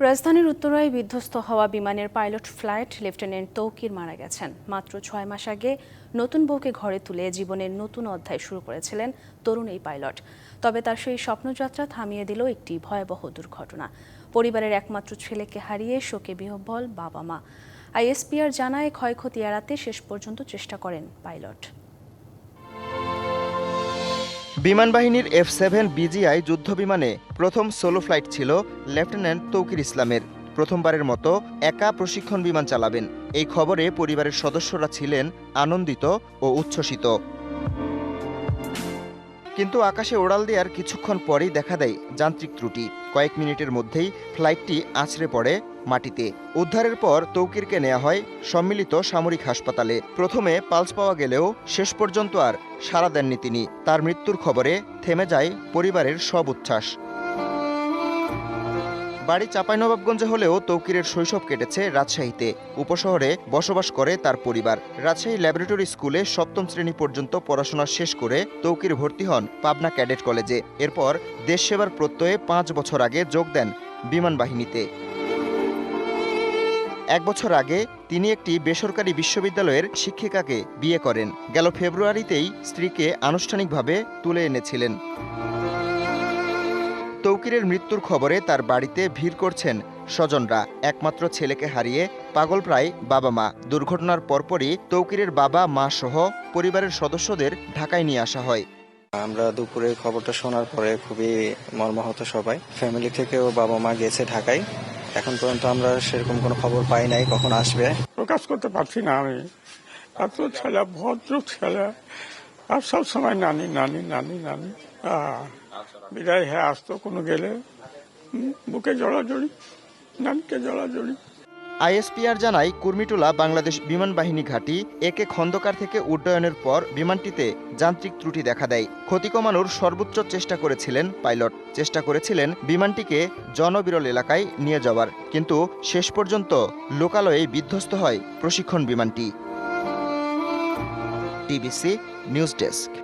রাজধানীর উত্তরায় বিধ্বস্ত হওয়া বিমানের পাইলট ফ্লাইট লেফটেন্যান্ট তৌকির মারা গেছেন। মাত্র ছয় মাস আগে নতুন বউকে ঘরে তুলে জীবনের নতুন অধ্যায় শুরু করেছিলেন তরুণ এই পাইলট। তবে তার সেই স্বপ্নযাত্রা থামিয়ে দিল একটি ভয়াবহ দুর্ঘটনা। পরিবারের একমাত্র ছেলেকে হারিয়ে শোকে বিহ্বল বাবা মা আইএসপিআর জানায় ক্ষয়ক্ষতি এড়াতে শেষ পর্যন্ত চেষ্টা করেন পাইলট। বিমান বাহিনীর এফ সেভেন বিজিআই যুদ্ধ বিমানে প্রথম সোলো ফ্লাইট ছিল লেফটেন্যান্ট তৌকির ইসলামের। প্রথমবারের মতো একা প্রশিক্ষণ বিমান চালাবেন। এই খবরে পরিবারের সদস্যরা ছিলেন আনন্দিত ও উচ্ছ্বসিত। কিন্তু আকাশে ওড়াল দেওয়ার কিছুক্ষণ পরেই দেখা দেয় যান্ত্রিক ত্রুটি। কয়েক মিনিটের মধ্যেই ফ্লাইটটি আছড়ে পড়ে মাটিতে। উদ্ধারের পর তৌকিরকে নেওয়া হয় সম্মিলিত সামরিক হাসপাতালে। প্রথমে পালস পাওয়া গেলেও শেষ পর্যন্ত আর সাড়া দেননি তিনি। তার মৃত্যুর খবরে থেমে যায় পরিবারের সব উচ্ছ্বাস। বাড়ি চাঁপাইনবাবগঞ্জে হলেও তৌকিরের শৈশব কেটেছে রাজশাহীতে। উপশহরে বসবাস করে তার পরিবার। রাজশাহী ল্যাবরেটরি স্কুলে সপ্তম শ্রেণি পর্যন্ত পড়াশোনা শেষ করে তৌকির ভর্তি হন পাবনা ক্যাডেট কলেজে। এরপর দেশ সেবার প্রত্যয়ে পাঁচ বছর আগে যোগ দেন বিমান বাহিনীতে। এক বছর আগে তিনি একটি বেসরকারি বিশ্ববিদ্যালয়ের শিক্ষিকাকে বিয়ে করেন। গেল ফেব্রুয়ারিতেই স্ত্রীকে আনুষ্ঠানিকভাবে তুলে এনেছিলেন। তৌকিরের মৃত্যুর খবরে তার বাড়িতে ভিড় করছেন স্বজনরা। একমাত্র ছেলেকে হারিয়ে পাগল প্রায় বাবা মা। দুর্ঘটনার পরপরই তৌকিরের বাবা মা সহ পরিবারের সদস্যদের ঢাকায় নিয়ে আসা হয়। আমরা দুপুরে খবরটা শোনার পরে খুবই মর্মাহত সবাই। ফ্যামিলি থেকেও বাবা মা গেছে ঢাকায়। এখন পর্যন্ত আমরা সেরকম কোনো খবর পাই নাই কখন আসবে। প্রকাশ করতে পারছি না আমি। এত ছেলে ভদ্র ছেলে। আর সব সময় নানি নানি নানি। নানি বিদায় হ্যাঁ আসতো কোনো গেলে বুকে জড়াজড়ি, নানিকে জড়া জড়াজড়ি। আইএসপিআর জানায়, কুর্মিটুলা বাংলাদেশ বিমান বাহিনী ঘাঁটি একে খন্দকার থেকে উড্ডয়নের পর বিমানটিতে যান্ত্রিক ত্রুটি দেখা দেয়। ক্ষতি কমানোর সর্বোচ্চ চেষ্টা করেছিলেন পাইলট। চেষ্টা করেছিলেন বিমানটিকে জনবিরল এলাকায় নিয়ে যাওয়ার। কিন্তু শেষ পর্যন্ত লোকালয়ে বিধ্বস্ত হয় প্রশিক্ষণ বিমানটি। TBC news desk